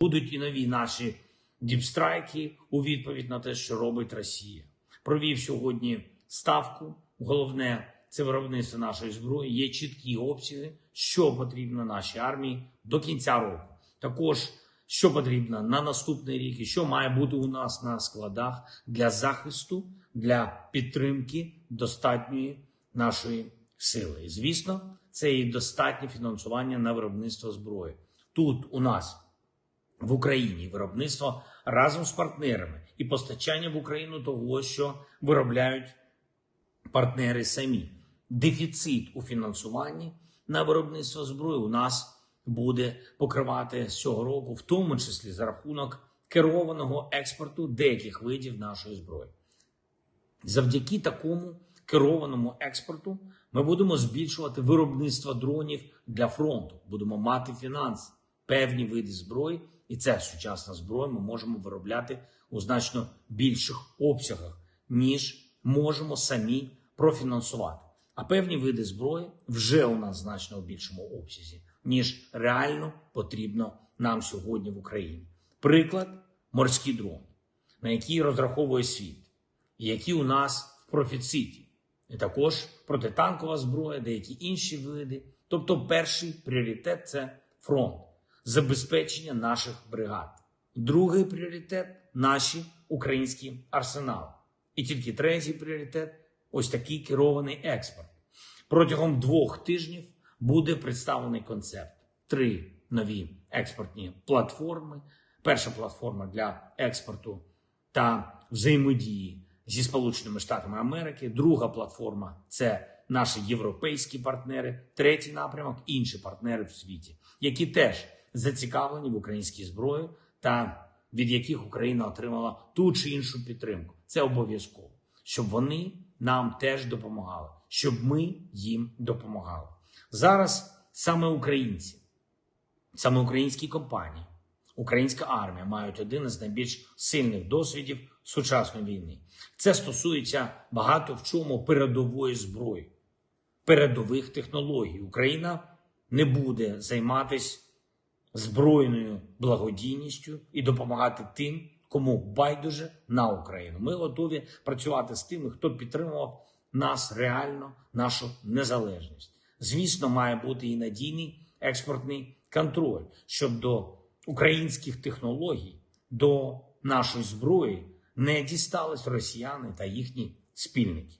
Будуть і нові наші діпстрайки у відповідь на те, що робить Росія. Провів сьогодні ставку. Головне це виробництво нашої зброї. Є чіткі обсяги, що потрібно нашій армії до кінця року. Також що потрібно на наступний рік, і що має бути у нас на складах для захисту, для підтримки достатньої нашої сили. І звісно, це і достатнє фінансування на виробництво зброї. Тут у нас в Україні виробництво разом з партнерами і постачання в Україну того, що виробляють партнери самі. Дефіцит у фінансуванні на виробництво зброї у нас буде покривати з цього року, в тому числі за рахунок керованого експорту деяких видів нашої зброї. Завдяки такому керованому експорту ми будемо збільшувати виробництво дронів для фронту. Будемо мати фінанси, певні види зброї, і це сучасна зброя. Ми можемо виробляти у значно більших обсягах, ніж можемо самі профінансувати. А певні види зброї вже у нас значно у більшому обсязі, ніж реально потрібно нам сьогодні в Україні. Приклад морські дрони, на які розраховує світ, і які у нас в профіциті, і також протитанкова зброя, деякі інші види. Тобто, перший пріоритет це фронт, забезпечення наших бригад. Другий пріоритет наші українські арсенали. І тільки третій пріоритет ось такий керований експорт. Протягом двох тижнів буде представлений концепт: три нові експортні платформи. Перша платформа для експорту та взаємодії зі Сполученими Штатами Америки. Друга платформа це наші європейські партнери. Третій напрямок інші партнери в світі, які теж зацікавлені в українській зброї та від яких Україна отримала ту чи іншу підтримку. Це обов'язково, щоб вони нам теж допомагали, щоб ми їм допомагали. Зараз саме українці, саме українські компанії, українська армія мають один із найбільш сильних досвідів сучасної війни. Це стосується багато в чому передової зброї, передових технологій. Україна не буде займатися збройною благодійністю і допомагати тим, кому байдуже на Україну. Ми готові працювати з тими, хто підтримував нас реально, нашу незалежність. Звісно, має бути і надійний експортний контроль, щоб до українських технологій, до нашої зброї не дістались росіяни та їхні спільники.